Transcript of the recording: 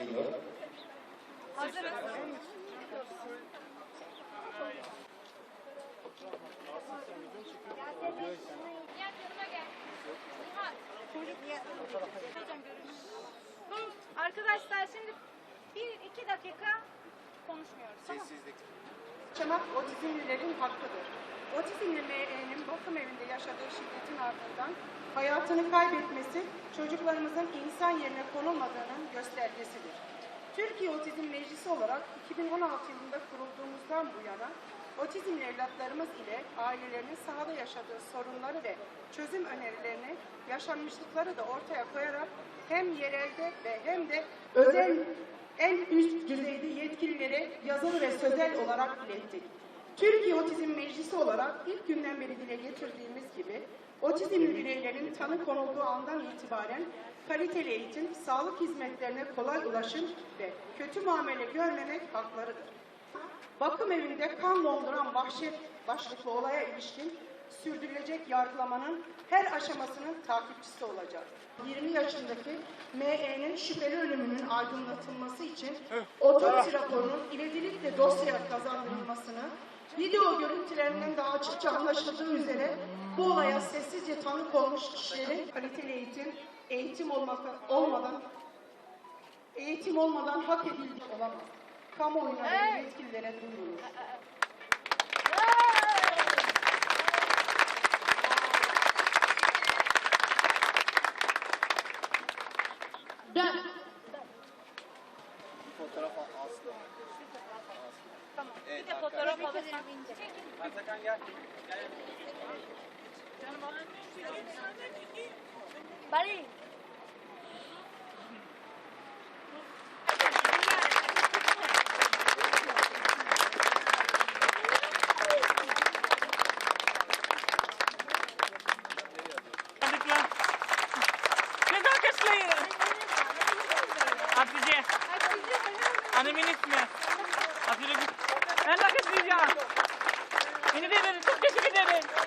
Buyurun. Hazırız. Arkadaşlar şimdi bir iki dakika konuşmuyoruz. Tamam. Sessizlik. Yaşamak otizmlilerin hakkıdır. Otizmlilerin bakım yaşadığı şiddetin ardından hayatını kaybetmesi çocuklarımızın insan yerine konulmadığının göstergesidir. Türkiye Otizm Meclisi olarak 2016 yılında kurulduğumuzdan bu yana otizmli evlatlarımız ile ailelerinin sahada yaşadığı sorunları ve çözüm önerilerini, yaşanmışlıkları da ortaya koyarak hem yerelde ve hem de özel en üst düzeyde yetkililere yazılı ve sözel olarak ilettik. Türkiye Otizm Meclisi olarak ilk günden beri dile getirdiğimiz gibi otizmli bireylerin tanı konulduğu andan itibaren kaliteli eğitim, sağlık hizmetlerine kolay ulaşım ve kötü muamele görmemek haklarıdır. Bakım evinde kan donduran vahşet başlıklı olaya ilişkin sürdürülecek yargılamanın her aşamasının takipçisi olacak. 20 yaşındaki M.E.'nin şüpheli ölümünün aydınlatılması için otopsi raporunun ivedilikle dosyaya kazandırılmasını, video görüntülerinden daha açıkça anlaşıldığı üzere bu olaya sessizce tanık olmuş kişilerin kaliteli eğitim, eğitim olmaka- olmadan eğitim olmadan hak edildiği olamaz. Kamuoyuna ve yetkililere duyurulur. Fotoğraf al- Aslı. Tamam. Evet, bir de fotoğraf alırsan. Çekil. Atakan gel. Gel. Bari. Nezaketleyin. Hatice. Annemin ismi. Hatice. Ben nakit diyeceğim. Beni de verin. Çok teşekkür ederim.